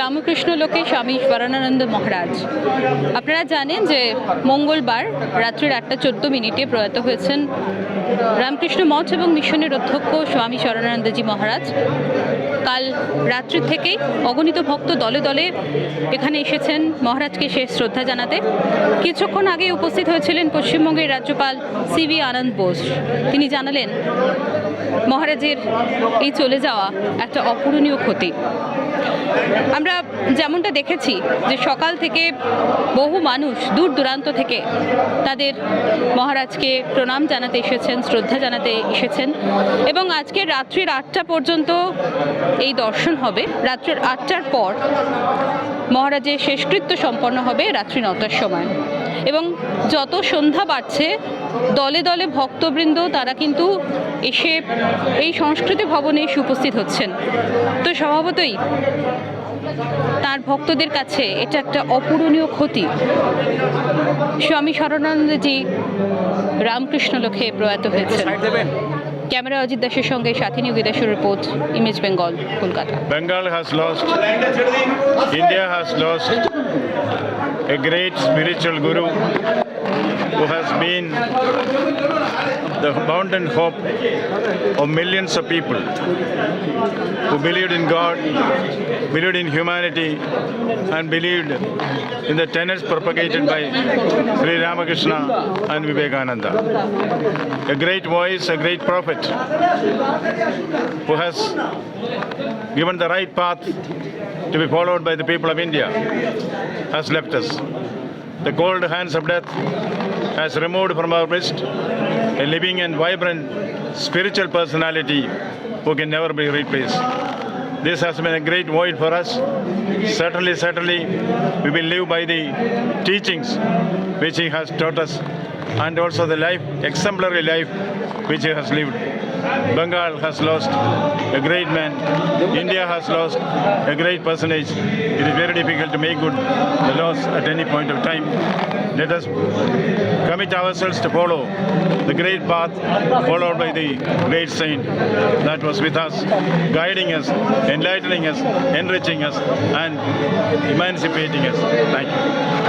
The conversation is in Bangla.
রামকৃষ্ণ লোকে স্বামী স্মরণানন্দ মহারাজ। আপনারা জানেন যে মঙ্গলবার রাত্রির আটটা চোদ্দ মিনিটে প্রয়াত হয়েছেন রামকৃষ্ণ মঠ এবং মিশনের অধ্যক্ষ স্বামী স্মরণানন্দজি মহারাজ। কাল রাত্রি থেকেই অগণিত ভক্ত দলে দলে এখানে এসেছেন মহারাজকে শেষ শ্রদ্ধা জানাতে। কিছুক্ষণ আগে উপস্থিত হয়েছিলেন পশ্চিমবঙ্গের রাজ্যপাল সিভি আনন্দ বোস। তিনি জানালেন, মহারাজের এই চলে যাওয়া একটা অপূরণীয় ক্ষতি। আমরা যেমনটা দেখেছি যে সকাল থেকে বহু মানুষ দূর দূরান্ত থেকে তাদের মহারাজকে প্রণাম জানাতে এসেছেন, শ্রদ্ধা জানাতে এসেছেন এবং আজকে রাত্রির আটটা পর্যন্ত এই দর্শন হবে। রাত্রির আটটার পর মহারাজের শেষকৃত্য সম্পন্ন হবে রাত্রি নটার সময়। এবং যত সন্ধ্যা বাড়ছে, দলে দলে ভক্তবৃন্দ তারা কিন্তু এসে এই সংস্কৃতি ভবনে এসে উপস্থিত হচ্ছেন। তো স্বভাবতই তার ভক্তদের কাছে এটা একটা অপূরণীয় ক্ষতি। স্বামী শরণানন্দজি রামকৃষ্ণ লক্ষ্যে প্রয়াত হয়েছে ক্যামেরা অজিত দাসের সঙ্গে সাথিনী বিদেশের report image Bengal Kolkata Bengal has lost, India has lost a great spiritual guru who has been the mountain hope of millions of people who believed in God, believed in humanity, and believed in the tenets propagated by Sri Ramakrishna and Vivekananda. A great voice, a great prophet who has given the right path to be followed by the people of India, has left us. The cold hands of death has removed from our midst a living and vibrant spiritual personality who can never be replaced. This has been a great void for us. Certainly, certainly, we will live by the teachings which he has taught us and also the life, exemplary life which he has lived. Bengal has lost a great man. India has lost a great personage. It is very difficult to make good the loss at any point of time. Let us commit ourselves to follow the great path followed by the great saint that was with us, guiding us, enlightening us, enriching us, and emancipating us. Thank you.